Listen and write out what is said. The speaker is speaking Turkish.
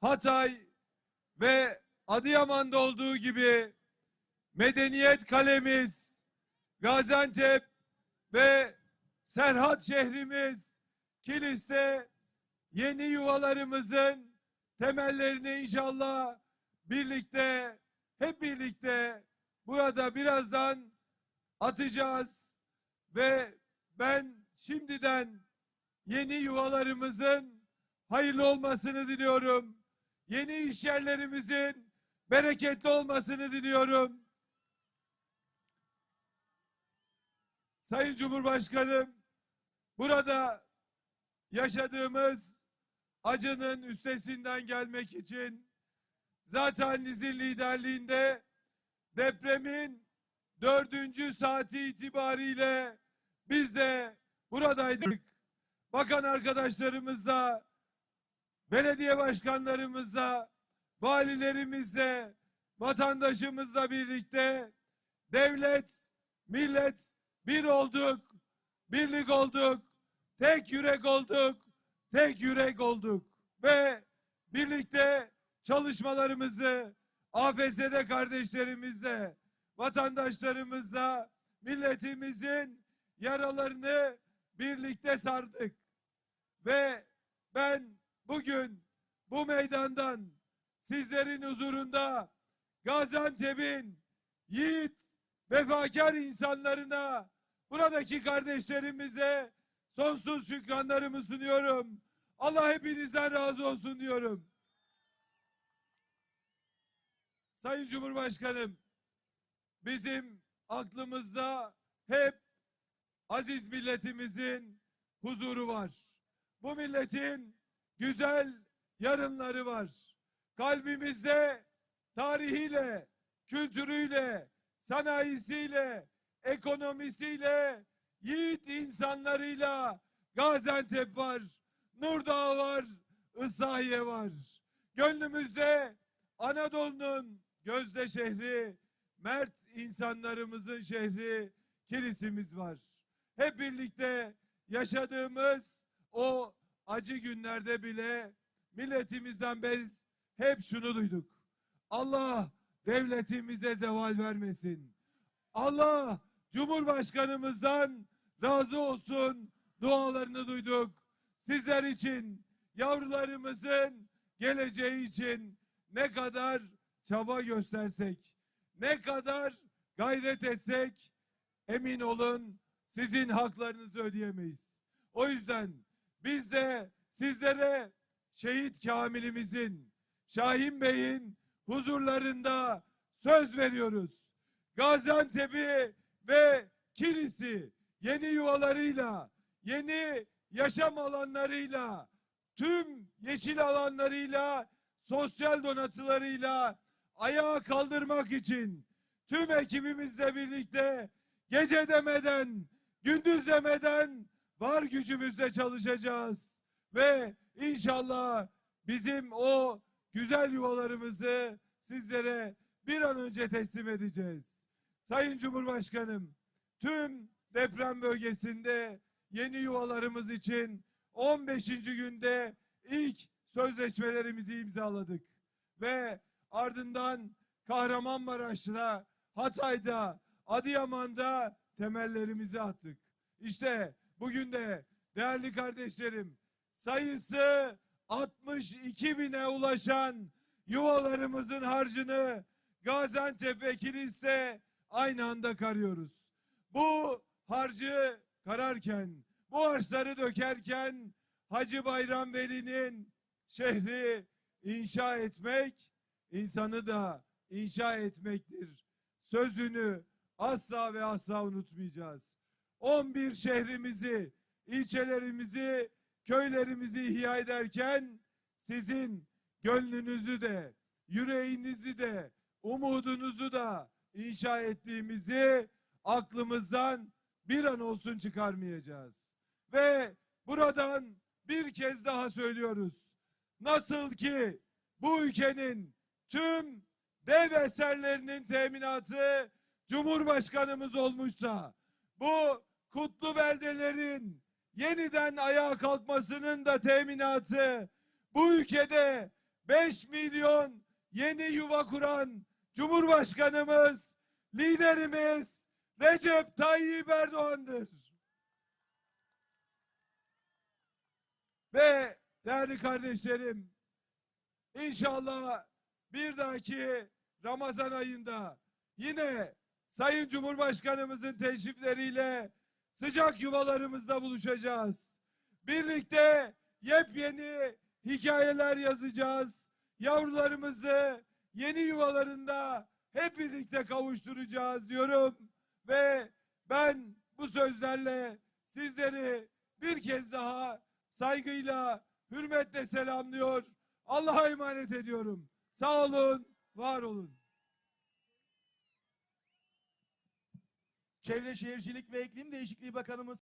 Hatay ve Adıyaman'da olduğu gibi medeniyet kalemiz Gaziantep ve Serhat şehrimiz Kilis'te yeni yuvalarımızın temellerini inşallah birlikte hep birlikte burada birazdan atacağız ve ben şimdiden yeni yuvalarımızın hayırlı olmasını diliyorum. Yeni iş yerlerimizin bereketli olmasını diliyorum. Sayın Cumhurbaşkanım, burada yaşadığımız acının üstesinden gelmek için zaten Nizir liderliğinde depremin dördüncü saati itibariyle biz de buradaydık. Bakan arkadaşlarımızla, belediye başkanlarımızla, valilerimizle, vatandaşımızla birlikte devlet, millet bir olduk, birlik olduk, tek yürek olduk, tek yürek olduk ve birlikte çalışmalarımızı AFS'de kardeşlerimizle, vatandaşlarımızla, milletimizin yaralarını birlikte sardık. Ve ben bugün bu meydandan sizlerin huzurunda Gaziantep'in yiğit, vefakar insanlarına, buradaki kardeşlerimize sonsuz şükranlarımı sunuyorum. Allah hepinizden razı olsun diyorum. Sayın Cumhurbaşkanım, bizim aklımızda hep aziz milletimizin huzuru var. Bu milletin güzel yarınları var. Kalbimizde tarihiyle, kültürüyle, sanayisiyle, ekonomisiyle, yiğit insanlarıyla Gaziantep var, Nurdağ var, Isahiye var. Gönlümüzde Anadolu'nun gözde şehri, mert insanlarımızın şehri Kilisimiz var. Hep birlikte yaşadığımız o acı günlerde bile milletimizden biz hep şunu duyduk. Allah devletimize zeval vermesin. Allah Cumhurbaşkanımızdan razı olsun dualarını duyduk. Sizler için, yavrularımızın geleceği için ne kadar çaba göstersek, ne kadar gayret etsek emin olun sizin haklarınızı ödeyemeyiz. O yüzden biz de sizlere şehit Kamil'imizin, Şahin Bey'in huzurlarında söz veriyoruz. Gaziantep'i ve Kilis'i yeni yuvalarıyla, yeni yaşam alanlarıyla, tüm yeşil alanlarıyla, sosyal donatılarıyla ayağa kaldırmak için tüm ekibimizle birlikte gece demeden, gündüz demeden var gücümüzle çalışacağız. Ve inşallah bizim o güzel yuvalarımızı sizlere bir an önce teslim edeceğiz. Sayın Cumhurbaşkanım, tüm deprem bölgesinde yeni yuvalarımız için 15. günde ilk sözleşmelerimizi imzaladık. Ve ardından Kahramanmaraş'ta, Hatay'da, Adıyaman'da temellerimizi attık. İşte bugün de değerli kardeşlerim sayısı 62 bine ulaşan yuvalarımızın harcını Gaziantep ve Kilis'te aynı anda karıyoruz. Bu harcı kararken, bu harçları dökerken Hacı Bayram Veli'nin şehri inşa etmek, insanı da inşa etmektir. Sözünü asla ve asla unutmayacağız. 11 şehrimizi, ilçelerimizi, köylerimizi ihya ederken sizin gönlünüzü de, yüreğinizi de, umudunuzu da inşa ettiğimizi aklımızdan bir an olsun çıkarmayacağız. Ve buradan bir kez daha söylüyoruz. Nasıl ki bu ülkenin tüm dev eserlerinin teminatı Cumhurbaşkanımız olmuşsa bu kutlu beldelerin yeniden ayağa kalkmasının da teminatı bu ülkede 5 milyon yeni yuva kuran Cumhurbaşkanımız, liderimiz Recep Tayyip Erdoğan'dır. Ve değerli kardeşlerim, inşallah bir dahaki Ramazan ayında yine Sayın Cumhurbaşkanımızın teşrifleriyle sıcak yuvalarımızda buluşacağız. Birlikte yepyeni hikayeler yazacağız. Yavrularımızı yeni yuvalarında hep birlikte kavuşturacağız diyorum ve ben bu sözlerle sizleri bir kez daha saygıyla, hürmetle selamlıyor. Allah'a emanet ediyorum. Sağ olun, var olun. Çevre Şehircilik ve İklim Değişikliği Bakanımız